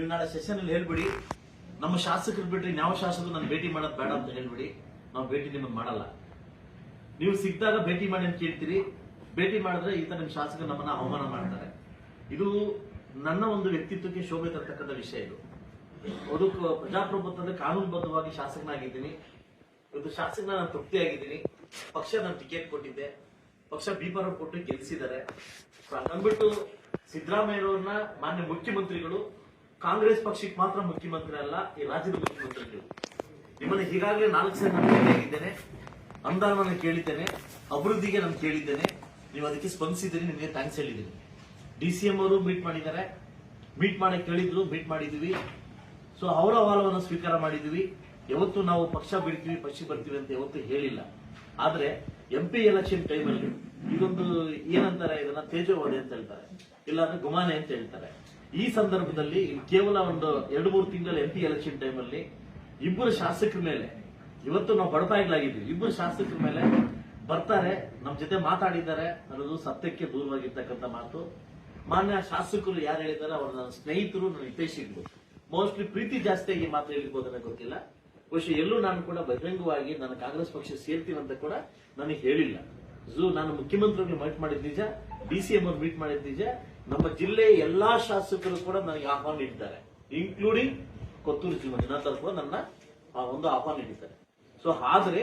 ನೀವು ನಾಳೆ ಸೆಷನ್ ಅಲ್ಲಿ ಹೇಳ್ಬಿಡಿ. ನಮ್ಮ ಶಾಸಕರು ಬಿಟ್ರೆ ಯಾವ ಶಾಸಕರು ನಾನು ಭೇಟಿ ಮಾಡೋದು ಬೇಡ ಅಂತ ಹೇಳ್ಬಿಡಿ. ನಾವು ಭೇಟಿ ನಿಮ್ಮನ್ನು ಮಾಡಲ್ಲ. ನೀವು ಸಿಕ್ಕಿದಾಗ ಭೇಟಿ ಮಾಡಿ ಅಂತ ಕೇಳ್ತೀರಿ. ಭೇಟಿ ಮಾಡಿದ್ರೆ ಈ ತರ ನಿಮ್ಮ ಶಾಸಕರು ನಮ್ಮನ್ನ ಅವಮಾನ ಮಾಡ್ತಾರೆ. ಇದು ನನ್ನ ಒಂದು ವ್ಯಕ್ತಿತ್ವಕ್ಕೆ ಶೋಭೆ ತರ್ತಕ್ಕಂಥ ವಿಷಯ ಇದು. ಅದು ಪ್ರಜಾಪ್ರಭುತ್ವದ ಕಾನೂನುಬದ್ಧವಾಗಿ ಶಾಸಕನಾಗಿದ್ದೀನಿ. ಇವತ್ತು ಶಾಸಕನ ನಾನು ತೃಪ್ತಿಯಾಗಿದ್ದೀನಿ. ಪಕ್ಷ ನಾನು ಟಿಕೆಟ್ ಕೊಟ್ಟಿದ್ದೆ. ಪಕ್ಷ ಬೀಪರ ಕೊಟ್ಟು ಗೆಲ್ಲಿಸಿದ್ದಾರೆ ಅಂದ್ಬಿಟ್ಟು ಸಿದ್ದರಾಮಯ್ಯವ್ರನ್ನ ಮಾನ್ಯ ಮುಖ್ಯಮಂತ್ರಿಗಳು ಕಾಂಗ್ರೆಸ್ ಪಕ್ಷಕ್ಕೆ ಮಾತ್ರ ಮುಖ್ಯಮಂತ್ರಿ ಅಲ್ಲ, ಈ ರಾಜ್ಯದ ಮುಖ್ಯಮಂತ್ರಿ ನೀವು ನಿಮ್ಮನ್ನು ಈಗಾಗಲೇ ನಾಲ್ಕು ಸಲ ನಾನು ಅನುದಾನವನ್ನು ಕೇಳಿದ್ದೇನೆ, ಅಭಿವೃದ್ಧಿಗೆ ನಾನು ಕೇಳಿದ್ದೇನೆ, ನೀವು ಅದಕ್ಕೆ ಸ್ಪಂದಿಸಿದ್ದೀರಿ, ನಿಮಗೆ ಥ್ಯಾಂಕ್ಸ್ ಹೇಳಿದ್ದೀನಿ. ಡಿ ಸಿ ಎಂ ಅವರು ಮೀಟ್ ಮಾಡಿದ್ದಾರೆ. ಮೀಟ್ ಮಾಡಿ ಕೇಳಿದ್ರು ಮೀಟ್ ಮಾಡಿದ್ವಿ ಸೊ ಅವರ ಅಹವಾಲವನ್ನು ಸ್ವೀಕಾರ ಮಾಡಿದ್ವಿ ಯಾವತ್ತು ನಾವು ಪಕ್ಷ ಬಿಡ್ತೀವಿ ಪಕ್ಷ ಬರ್ತೀವಿ ಅಂತ ಯಾವತ್ತು ಹೇಳಿಲ್ಲ. ಆದರೆ ಎಂ ಪಿ ಎಲೆಕ್ಷನ್ ಟೈಮಲ್ಲಿ ಇದೊಂದು ಏನಂತಾರೆ, ಇದನ್ನ ತೇಜೋವಾದಿ ಅಂತ ಹೇಳ್ತಾರೆ. ಇಲ್ಲಾಂದ್ರೆ ಗುಮಾನೆ ಅಂತ ಹೇಳ್ತಾರೆ. ಈ ಸಂದರ್ಭದಲ್ಲಿ ಕೇವಲ ಒಂದು ಎರಡು ಮೂರು ತಿಂಗಳ ಎಂಪಿ ಎಲೆಕ್ಷನ್ ಟೈಮಲ್ಲಿ ಇಬ್ಬರು ಶಾಸಕರ ಮೇಲೆ, ಇವತ್ತು ನಾವು ಬಡಪಾಯಿಗಳಾಗಿದ್ದೀವಿ ಇಬ್ಬರು ಶಾಸಕರ ಮೇಲೆ ಬರ್ತಾರೆ ನಮ್ಮ ಜೊತೆ ಮಾತಾಡಿದ್ದಾರೆ ಅನ್ನೋದು ಸತ್ಯಕ್ಕೆ ದೂರವಾಗಿರ್ತಕ್ಕಂಥ ಮಾತು. ಮಾನ್ಯ ಶಾಸಕರು ಯಾರು ಹೇಳಿದ್ದಾರೆ, ಅವರು ನನ್ನ ಸ್ನೇಹಿತರು, ನನ್ನ ಹಿತೈಷಿಗಳು. ಮೋಸ್ಟ್ಲಿ ಪ್ರೀತಿ ಜಾಸ್ತಿ ಈ ಮಾತು ಹೇಳಿರ್ಬೋದು ನನಗೆ ಗೊತ್ತಿಲ್ಲ. ಬಹುಶಃ ಎಲ್ಲೂ ನಾನು ಕೂಡ ಬಹಿರಂಗವಾಗಿ ನನ್ನ ಕಾಂಗ್ರೆಸ್ ಪಕ್ಷ ಸೇರ್ತೀನಿ ಅಂತ ಕೂಡ ನನಗೆ ಹೇಳಿಲ್ಲ. ಝೂ ನಾನು ಮುಖ್ಯಮಂತ್ರಿಗಳು ಮೀಟ್ ಮಾಡಿದ ನಿಜ, ಡಿ ಸಿ ಎಂ ಮೀಟ್ ಮಾಡಿದ ನಿಜ. ನಮ್ಮ ಜಿಲ್ಲೆಯ ಎಲ್ಲಾ ಶಾಸಕರು ಕೂಡ ನನಗೆ ಆಹ್ವಾನ ನೀಡಿದ್ದಾರೆ. ಇನ್ಕ್ಲೂಡಿಂಗ್ ಕೊತ್ತೂರು ಮಂಜುನಾಥ್ ಕೂಡ ನನ್ನ ಒಂದು ಆಹ್ವಾನ ನೀಡಿದ್ದಾರೆ. ಸೊ ಆದ್ರೆ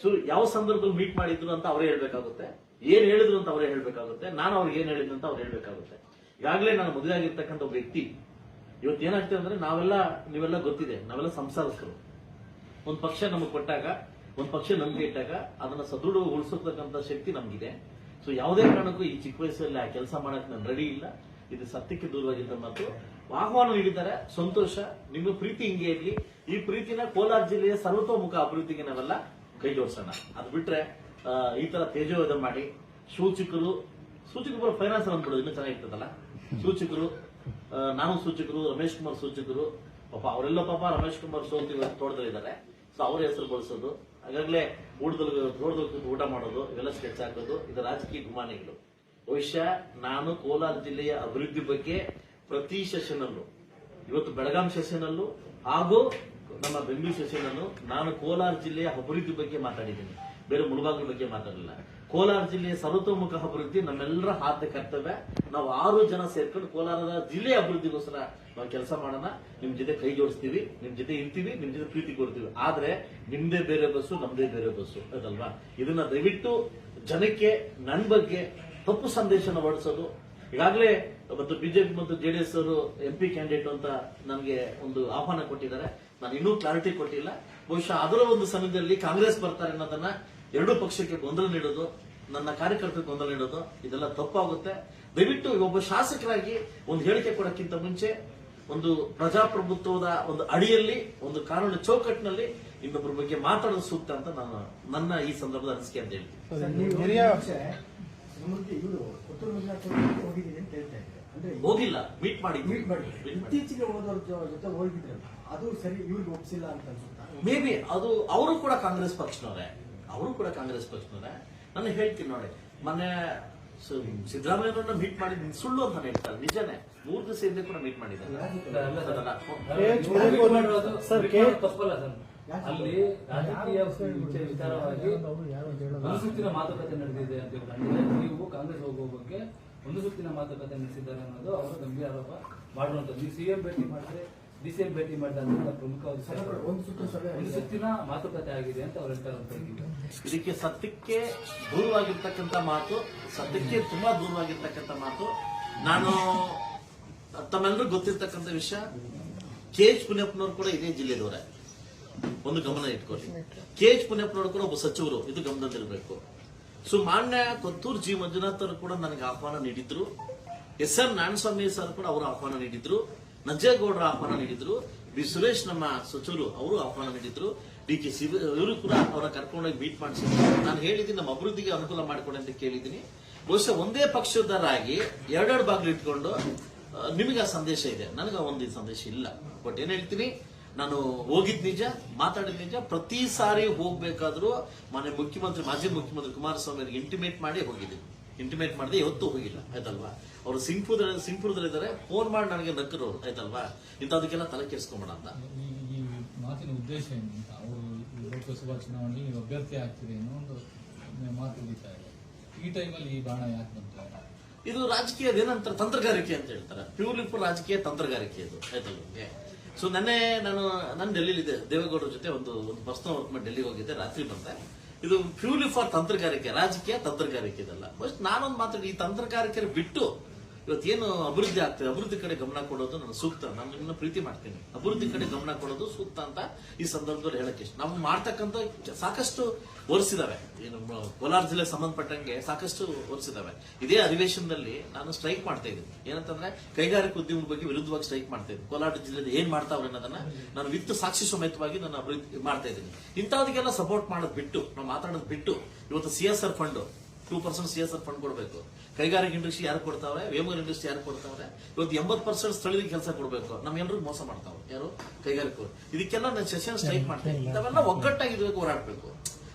ಸೊ ಯಾವ ಸಂದರ್ಭದಲ್ಲಿ ಮೀಟ್ ಮಾಡಿದ್ರು ಅಂತ ಅವರೇ ಹೇಳ್ಬೇಕಾಗುತ್ತೆ. ಏನ್ ಹೇಳಿದ್ರು ಅಂತ ಅವರೇ ಹೇಳ್ಬೇಕಾಗುತ್ತೆ. ನಾನು ಅವ್ರಿಗೆ ಏನ್ ಹೇಳಿದ್ರು ಅಂತ ಅವ್ರು ಹೇಳ್ಬೇಕಾಗುತ್ತೆ. ಈಗಾಗಲೇ ನಾನು ಮದುವೆ ಆಗಿರ್ತಕ್ಕಂಥ ವ್ಯಕ್ತಿ. ಇವತ್ತು ಏನಾಗ್ತದೆ ಅಂದ್ರೆ ನಾವೆಲ್ಲ, ನೀವೆಲ್ಲ ಗೊತ್ತಿದೆ. ನಾವೆಲ್ಲ ಸಂಸಾರಸ್ಥರು ಒಂದು ಪಕ್ಷ ನಮಗೆ ಕೊಟ್ಟಾಗ, ಒಂದು ಪಕ್ಷ ನಮ್ಗೆ ಇಟ್ಟಾಗ ಅದನ್ನ ಸದೃಢಗೊಳಿಸತಕ್ಕಂಥ ಶಕ್ತಿ ನಮ್ಗಿದೆ. ಸೊ ಯಾವುದೇ ಕಾರಣಕ್ಕೂ ಈ ಚಿಕ್ಕ ವಯಸ್ಸಲ್ಲಿ ಆ ಕೆಲಸ ಮಾಡಕ್ಕೆ ನಾನು ರೆಡಿ ಇಲ್ಲ. ಇದು ಸತ್ಯಕ್ಕೆ ದೂರವಾಗಿದ್ದ ಮಾತು. ಆಹ್ವಾನ ನೀಡಿದ್ದಾರೆ. ಸಂತೋಷ. ನಿಮ್ಮ ಪ್ರೀತಿ ಹಿಂಗೆ ಇರಲಿ. ಈ ಪ್ರೀತಿನ ಕೋಲಾರ ಜಿಲ್ಲೆಯ ಸರ್ವತೋಮುಖ ಅಭಿವೃದ್ಧಿಗೆ ನಾವೆಲ್ಲ ಕೈ ಜೋಡಿಸೋಣ. ಅದು ಬಿಟ್ರೆ ಈ ತರ ತೇಜೋವಧ ಮಾಡಿ ಸೂಚಕರು ಸೂಚಕರು ಫೈನಾನ್ಸ್ ಅಂದ್ಬಿಡೋದು ಇನ್ನೂ ಚೆನ್ನಾಗಿರ್ತದಲ್ಲ? ಸೂಚಕರು ನಾನು ಸೂಚಕರು, ರಮೇಶ್ ಕುಮಾರ್ ಸೂಚಕರು, ಪಾಪ ಅವರೆಲ್ಲ ಪಾಪ ರಮೇಶ್ ಕುಮಾರ್ ಸೋತಿ ಇದ್ದಾರೆ ಸೊ ಅವ್ರ ಹೆಸರು ಬಳಸೋದು. ಹಾಗಾಗ್ಲೇ ಊಟದಲ್ಲಿ ಕೂತು ಊಟ ಮಾಡೋದು, ಇವೆಲ್ಲ ಸ್ಕೆಚ್ ಹಾಕೋದು, ಇದು ರಾಜಕೀಯ ಗುಮಾನಿಗಳು. ಬಹುಶಃ ನಾನು ಕೋಲಾರ ಜಿಲ್ಲೆಯ ಅಭಿವೃದ್ಧಿ ಬಗ್ಗೆ ಪ್ರತಿ ಸೆಷನ್ ಅಲ್ಲೂ ಇವತ್ತು ಬೆಳಗಾಂ ಸೆಷನ್ ಅಲ್ಲೂ ಹಾಗೂ ನಮ್ಮ ಬೆಂಗಳೂರು ಸೆಷನ್ ಅಲ್ಲೂ ನಾನು ಕೋಲಾರ ಜಿಲ್ಲೆಯ ಅಭಿವೃದ್ಧಿ ಬಗ್ಗೆ ಮಾತಾಡಿದ್ದೀನಿ. ಬೇರೆ ಮುಳುಬಾಗಿಲ ಬಗ್ಗೆ ಮಾತಾಡಲಿಲ್ಲ ಕೋಲಾರ ಜಿಲ್ಲೆಯ ಸರ್ವತೋಮುಖ ಅಭಿವೃದ್ಧಿ ನಮ್ಮೆಲ್ಲರ ಆದ್ಯ ಕರ್ತವ್ಯ. ನಾವು ಆರು ಜನ ಸೇರ್ಕೊಂಡು ಕೋಲಾರದ ಜಿಲ್ಲೆಯ ಅಭಿವೃದ್ಧಿಗೋಸ್ಕರ ನಾವು ಕೆಲಸ ಮಾಡೋಣ. ನಿಮ್ ಜೊತೆ ಕೈ ಜೋಡಿಸ್ತೀವಿ, ನಿಮ್ ಜೊತೆ ಇರ್ತೀವಿ, ನಿಮ್ ಜೊತೆ ಪ್ರೀತಿ ಕೊಡ್ತೀವಿ. ಆದ್ರೆ ನಿಮ್ದೇ ಬೇರೆ ಬಸ್ಸು, ನಮ್ದೇ ಬೇರೆ ಬಸ್ಸು, ಅದಲ್ವಾ? ಇದನ್ನ ದಯವಿಟ್ಟು ಜನಕ್ಕೆ, ನನ್ ಬಗ್ಗೆ ತಪ್ಪು ಸಂದೇಶನ ಹೊರಡಿಸೋದು. ಈಗಾಗಲೇ ಮತ್ತು ಬಿಜೆಪಿ ಮತ್ತು ಜೆಡಿಎಸ್ ಅವರು ಎಂ ಪಿ ಕ್ಯಾಂಡಿಡೇಟ್ ಅಂತ ನನಗೆ ಒಂದು ಆಹ್ವಾನ ಕೊಟ್ಟಿದ್ದಾರೆ. ನಾನು ಇನ್ನೂ ಕ್ಲಾರಿಟಿ ಕೊಟ್ಟಿಲ್ಲ. ಬಹುಶಃ ಅದರ ಒಂದು ಸಮಯದಲ್ಲಿ ಕಾಂಗ್ರೆಸ್ ಬರ್ತಾರೆ ಅನ್ನೋದನ್ನ ಎರಡೂ ಪಕ್ಷಕ್ಕೆ ಗೊಂದಲ ನೀಡೋದು ನನ್ನ ಕಾರ್ಯಕರ್ತರಿಗೆ ಗೊಂದಲ ನೀಡೋದು ಇದೆಲ್ಲ ತಪ್ಪಾಗುತ್ತೆ. ದಯವಿಟ್ಟು ಒಬ್ಬ ಶಾಸಕರಾಗಿ ಒಂದು ಹೇಳಿಕೆ ಕೊಡಕ್ಕಿಂತ ಮುಂಚೆ ಒಂದು ಪ್ರಜಾಪ್ರಭುತ್ವದ ಒಂದು ಅಡಿಯಲ್ಲಿ ಒಂದು ಕಾನೂನು ಚೌಕಟ್ಟಿನಲ್ಲಿ ಇನ್ನೊಬ್ಬರ ಬಗ್ಗೆ ಮಾತಾಡೋದು ಸೂಕ್ತ ಅಂತ ನಾನು ನನ್ನ ಈ ಸಂದರ್ಭದ ಅನಿಸಿಕೆ ಅಂತ ಹೇಳ್ತೀನಿ. ನೀವು ಹಿರಿಯ ಸಮೃದ್ಧಿ ಇವರು ಕೊತ್ತೂರು ಮಂಜುನಾಥ್ ಹೋಗಿದ್ದೀನಿ ಅಂತ ಹೇಳ್ತಾ ಇದ್ದಾರೆ ಅಂದ್ರೆ ಹೋಗಿಲ್ಲ ಮೀಟ್ ಮಾಡಿ ಮೀಟ್ ಮಾಡಿ ಇತ್ತೀಚೆಗೆ ಹೋದವ್ರ ಜೊತೆ ಹೋಗಿದ್ರಲ್ಲ ಅದು ಸರಿ ಇವ್ರಿಗೆ ಒಪ್ಸಿಲ್ಲ ಅಂತ ಅನ್ಸುತ್ತಾ? ಮೇ ಬಿ ಅದು ಅವರು ಕೂಡ ಕಾಂಗ್ರೆಸ್ ಪಕ್ಷನವರೇ ಅವರು ಕೂಡ ಕಾಂಗ್ರೆಸ್ ಪಕ್ಷದವರೇ. ನಾನು ಹೇಳ್ತೀನಿ ನೋಡಿ ಮೊನ್ನೆ ಸ- ಸಿದ್ದರಾಮಯ್ಯವ್ರನ್ನ ಮೀಟ್ ಮಾಡಿದ್ ಸುಳ್ಳು ಅಂತ ಹೇಳ್ತಾರೆ ನಿಜನೇ. ಮೂರು ದಿವಸ ಹಿಂದೆ ಕೂಡ ಮೀಟ್ ಮಾಡಿದ್ದಾರೆ. ಅದನ್ನ- ಸರ್ ತಪ್ಪಲ್ಲ ಸರ್. ಅಲ್ಲಿ ರಾಜಕೀಯ ವಿಚಾರ- ವಿಚಾರವಾಗಿ ಒಂದು ಸುತ್ತಿನ ಮಾತುಕತೆ ನಡೆದಿದೆ ಅಂತ ಹೇಳಿದ್ರೆ ನೀವು ಕಾಂಗ್ರೆಸ್ ಹೋಗುವ ಬಗ್ಗೆ ಒಂದು ಸುತ್ತಿನ ಮಾತುಕತೆ ನಡೆಸಿದ್ದಾರೆ ಅನ್ನೋದು ಅವರು ಗಂಭೀರ ಆರೋಪ. ಮಾಡುವಂಥದ್ದು ನೀವು ಸಿಎಂ ಭೇಟಿ ಮಾಡಿದ್ರೆ ಡಿ ಸಿ ಎಂ ಭೇಟಿ ಮಾಡಿದಂತ ಪ್ರಮುಖ ಒಂದು ಸುತ್ತಿನ ಮಾತುಕತೆ ಆಗಿದೆ ಅಂತ ಅವ್ರು ಹೇಳ್ತಾರೆ ಇದಕ್ಕೆ ಸತ್ಯಕ್ಕೆ ದೂರವಾಗಿರ್ತಕ್ಕಂಥ ಮಾತು ಸತ್ಯಕ್ಕೆ ತುಂಬಾ ದೂರವಾಗಿರ್ತಕ್ಕಂಥ ಮಾತು. ನಾನು ತಮ್ಮೆಲ್ಲರೂ ಗೊತ್ತಿರ್ತಕ್ಕಂಥ ವಿಷಯ ಕೆ ಎಚ್ ಪುಣ್ಯಪ್ಪನವ್ರು ಕೂಡ ಇದೇ ಜಿಲ್ಲೆದವರೇ. ಒಂದು ಗಮನ ಇಟ್ಕೊಳ್ಳಿ. ಕೆ ಎಚ್ ಪುಣ್ಯಪ್ಪನವರು ಕೂಡ ಒಬ್ಬ ಸಚಿವರು ಇದು ಗಮನದಲ್ಲಿರಬೇಕು. ಸೊ ಮಾನ್ಯ ಕೊತ್ತೂರು ಜಿ ಮಂಜುನಾಥ್ ಅವರು ಕೂಡ ನನಗೆ ಆಹ್ವಾನ ನೀಡಿದ್ರು. ಎಸ್ ಆರ್ ನಾರಾಯಣಸ್ವಾಮಿ ಸರ್ ಕೂಡ ಅವರು ಆಹ್ವಾನ ನೀಡಿದ್ರು. ನಂಜೇಗೌಡರ ಆಹ್ವಾನ ನೀಡಿದ್ರು. ಬಿ ಸುರೇಶ್ ನಮ್ಮ ಸಚಿವರು, ಅವರು ಆಹ್ವಾನ ನೀಡಿದ್ರು. ಡಿ ಕೆ ಶಿವ, ಇವರು ಕೂಡ ಅವರ ಕರ್ಕೊಂಡೋಗಿ ಮೀಟ್ ಮಾಡಿಸಿದ್ರು. ನಾನು ಹೇಳಿದ್ದೀನಿ, ನಮ್ಮ ಅಭಿವೃದ್ಧಿಗೆ ಅನುಕೂಲ ಮಾಡಿಕೊಡಿ ಅಂತ ಕೇಳಿದ್ದೀನಿ. ಬಹುಶಃ ಒಂದೇ ಪಕ್ಷದರಾಗಿ ಎರಡೆರಡು ಬಾಗಿಲು ಇಟ್ಕೊಂಡು ನಿಮಗೆ ಆ ಸಂದೇಶ ಇದೆ. ನನಗೆ ಒಂದು ಸಂದೇಶ ಇಲ್ಲ. ಬಟ್ ಏನ್ ಹೇಳ್ತೀನಿ, ನಾನು ಹೋಗಿದ್ ನಿಜ, ಮಾತಾಡಿದ ನಿಜ. ಪ್ರತಿ ಸಾರಿ ಹೋಗ್ಬೇಕಾದ್ರೂ ಮಾನ್ಯ ಮುಖ್ಯಮಂತ್ರಿ, ಮಾಜಿ ಮುಖ್ಯಮಂತ್ರಿ ಕುಮಾರಸ್ವಾಮಿ ಅವರಿಗೆ ಇಂಟಿಮೇಟ್ ಮಾಡಿ ಹೋಗಿದ್ದೀನಿ. ಇಂಟಿಮೇಟ್ ಮಾಡದೆ ಯಾವತ್ತೂ ಹೋಗಿಲ್ಲ ಆಯ್ತಲ್ವಾ? ಅವರು ಸಿಂಪುರ ಸಿಂಗ್ಪುರದಲ್ಲಿದ್ದಾರೆ ಫೋನ್ ಮಾಡಿ ನನಗೆ ನಕ್ಕರು ಆಯ್ತಲ್ವಾ? ಇಂಥದಕ್ಕೆಲ್ಲ ತಲೆ ಕೆಡಿಸ್ಕೊಂಬೇಡ ಅಂತ. ಮಾತಿನ ಉದ್ದೇಶ ಏನು ಅಂತ? ಅವರು ಲೋಕಸಭಾ ಚುನಾವಣೆಯಲ್ಲಿ ನೀವು ಅಭ್ಯರ್ಥಿ ಆಗ್ತೀರಿ ಅನ್ನೋ ಒಂದು ಮಾತು ಉಳಿತಾ ಇದೆ. ಈ ಟೈಮಲ್ಲಿ ಈ ಬಾಣ ಯಾಕೆ ಬಂತು? ಇದು ರಾಜಕೀಯದ ಏನಂತಾರೆ ತಂತ್ರಗಾರಿಕೆ ಅಂತ ಹೇಳ್ತಾರೆ. ಪ್ಯೂರ್ಲಿ ಫುಲ್ ರಾಜಕೀಯ ತಂತ್ರಗಾರಿಕೆ ಇದು ಆಯ್ತಲ್ಲ ನಿಮಗೆ ಸೊ ನೆನ್ನೆ ನಾನು ನಾನು ಡೆಲ್ಲಿಲಿದೆ ದೇವೇಗೌಡರ ಜೊತೆ ಒಂದು ಒಂದು ಪರ್ಸನಲ್ ವರ್ಕ್ ಮಾಡಿ ಡೆಲ್ಲಿಗೆ ಹೋಗಿದ್ದೆ ರಾತ್ರಿ ಬಂದೆ. ಇದು ಪ್ಯೂರ್ಲಿ ಫಾರ್ ತಂತ್ರಗಾರಿಕೆ ರಾಜಕೀಯ ತಂತ್ರಗಾರಿಕೆ ಇದಲ್ಲ. ಬಟ್ ನಾನೊಂದು ಮಾತಾಡಿ ಈ ತಂತ್ರಗಾರಿಕೆ ಬಿಟ್ಟು ಇವತ್ತೇನು ಅಭಿವೃದ್ಧಿ ಆಗ್ತದೆ ಅಭಿವೃದ್ಧಿ ಕಡೆ ಗಮನ ಕೊಡೋದು ನನ್ನ ಸೂಕ್ತ. ನಾನು ನಿಮ್ಮನ್ನ ಪ್ರೀತಿ ಮಾಡ್ತೀನಿ. ಅಭಿವೃದ್ಧಿ ಕಡೆ ಗಮನ ಕೊಡೋದು ಸೂಕ್ತ ಅಂತ ಈ ಸಂದರ್ಭದಲ್ಲಿ ಹೇಳಕ್ಕೆ ಇಷ್ಟ. ನಾವು ಮಾಡ್ತಕ್ಕಂಥ ಸಾಕಷ್ಟು ಒರೆಸಿದಾವೆ. ಏನು ಕೋಲಾರ ಜಿಲ್ಲೆ ಸಂಬಂಧಪಟ್ಟಂಗೆ ಸಾಕಷ್ಟು ಒರೆಸಿದಾವೆ. ಇದೇ ಅಧಿವೇಶನದಲ್ಲಿ ನಾನು ಸ್ಟ್ರೈಕ್ ಮಾಡ್ತಾ ಇದ್ದೀನಿ. ಏನಂತಂದ್ರೆ ಕೈಗಾರಿಕಾ ಉದ್ಯಮದ ಬಗ್ಗೆ ವಿರುದ್ಧವಾಗಿ ಸ್ಟ್ರೈಕ್ ಮಾಡ್ತಾ ಇದ್ದೀನಿ. ಕೋಲಾರ ಜಿಲ್ಲೆಯಲ್ಲಿ ಏನ್ ಮಾಡ್ತಾವ್ರೆ ಅನ್ನೋದನ್ನ ನಾನು ವಿತ್ತು ಸಾಕ್ಷಿ ಸಮೇತವಾಗಿ ನಾನು ಅಭಿವೃದ್ಧಿ ಮಾಡ್ತಾ ಇದ್ದೀನಿ. ಇಂಥದಕ್ಕೆಲ್ಲ ಸಪೋರ್ಟ್ ಮಾಡೋದು ಬಿಟ್ಟು, ನಾವು ಮಾತಾಡೋದು ಬಿಟ್ಟು, ಇವತ್ತು C S R fund two percent C S R fund ಕೊಡಬೇಕು. ಕೈಗಾರಿಕೆ ಇಂಡಸ್ಟ್ರಿ ಯಾರು ಕೊಡ್ತಾವ್ರೆ? ವೇಮೂರ್ ಇಂಡಸ್ಟ್ರಿ ಯಾರು ಕೊಡ್ತಾವ್ರೆ? ಇವತ್ತು ಎಂಬತ್ತು ಪರ್ಸೆಂಟ್ ಸ್ಥಳೀಯ ಕೆಲಸ ಕೊಡಬೇಕು. ನಮ್ಗೆಲ್ಲರಿಗೂ ಮೋಸ ಮಾಡ್ತಾವ್ರು. ಯಾರು? ಕೈಗಾರಿಕೆ ಇದಕ್ಕೆಲ್ಲ ನಾನು ಸೆಷನ್ ಸ್ಟ್ರೈಕ್ ಮಾಡ್ತೇನೆ. ಒಗ್ಗಟ್ಟಾಗಿ ಇದಕ್ಕೆ ಹೋರಾಡ್ಬೇಕು.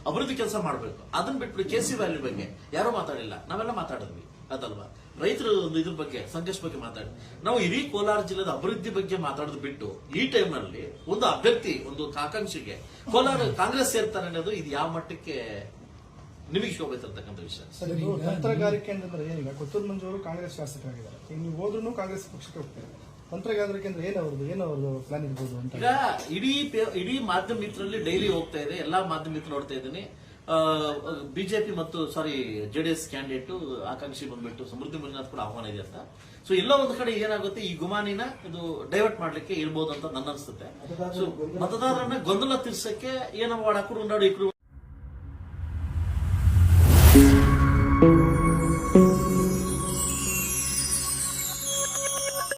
ಅಭಿವೃದ್ಧಿ ಕೆಲಸ ಮಾಡಬೇಕು. ಅದನ್ನ ಬಿಟ್ಬಿಟ್ಟು ಕೆ ಸಿ ವ್ಯಾಲ್ಯೂ ಬಗ್ಗೆ ಯಾರೂ ಮಾತಾಡಿಲ್ಲ. ನಾವೆಲ್ಲ ಮಾತಾಡಿದ್ವಿ. ಅದಲ್ವಾ? ರೈತರ ಒಂದು ಇದ್ರ ಬಗ್ಗೆ ಸಂಘರ್ಷ ಬಗ್ಗೆ ಮಾತಾಡಿ ನಾವು ಇಡೀ ಕೋಲಾರ ಜಿಲ್ಲೆದ ಅಭಿವೃದ್ಧಿ ಬಗ್ಗೆ ಮಾತಾಡೋದು ಬಿಟ್ಟು ಈ ಟೈಮ್ನಲ್ಲಿ ಒಂದು ಅಭ್ಯರ್ಥಿ ಒಂದು ಆಕಾಂಕ್ಷೆಗೆ ಕೋಲಾರ ಕಾಂಗ್ರೆಸ್ ಸೇರ್ತಾರೆ ಅನ್ನೋದು ಇದು ಯಾವ ಮಟ್ಟಕ್ಕೆ ನಿಮಗೆ ಶೋಭೆ ತರ್ತಕ್ಕಂಥ ವಿಷಯ. ಸರ್ ಇದು ತಂತ್ರಗಾರಿಕೆ ಅಂದ್ರೆ ಏನಿಲ್ಲ. ಕೊತ್ತೂರು ಮಂಜು ಅವರು ಕಾಂಗ್ರೆಸ್ ಶಾಸಕರಾಗಿದ್ದಾರೆ. ಈಗ ನೀವು ಹೋದ್ರೂ ಕಾಂಗ್ರೆಸ್ ಪಕ್ಷಕ್ಕೆ ಹೋಗ್ತಾರೆ? ತಂತ್ರಗಾರಿಕೆ ಅಂದ್ರೆ ಏನು ಅವ್ರದ್ದು? ಏನು ಅವ್ರದ್ದು ಪ್ಲಾನ್ ಇರ್ಬೋದು ಅಂತ? ಈಗ ಇಡೀ ಪೇ- ಇಡೀ ಮಾಧ್ಯಮ ಮಿತ್ರರಲ್ಲಿ ಡೈಲಿ ಹೋಗ್ತಾ ಇದೆ. ಎಲ್ಲಾ ಮಾಧ್ಯಮ ಮಿತ್ರ ನೋಡ್ತಾ ಇದ್ದೀನಿ. ಬಿಜೆಪಿ ಮತ್ತು ಸಾರಿ ಜೆಡಿಎಸ್ ಕ್ಯಾಂಡಿಡೇಟ್ ಆಕಾಂಕ್ಷಿ ಬಂದ್ಬಿಟ್ಟು ಸಮೃದ್ಧಿ ಮಂಜುನಾಥ್ ಕೂಡ ಆಹ್ವಾನ ಇದೆ ಅಂತ. ಸೊ ಎಲ್ಲ ಒಂದು ಕಡೆ ಏನಾಗುತ್ತೆ ಈ ಗುಮಾನಿನ ಇದು ಡೈವರ್ಟ್ ಮಾಡ್ಲಿಕ್ಕೆ ಇರ್ಬೋದು ಅಂತ ನನ್ನ ಅನಿಸುತ್ತೆ ಸೊ ಮತದಾರರನ್ನ ಗೊಂದಲ ತೀರ್ಸಕ್ಕೆ ಏನೋ ವಾಡ ಕುರು ನಾಡು ಇಕ್ರು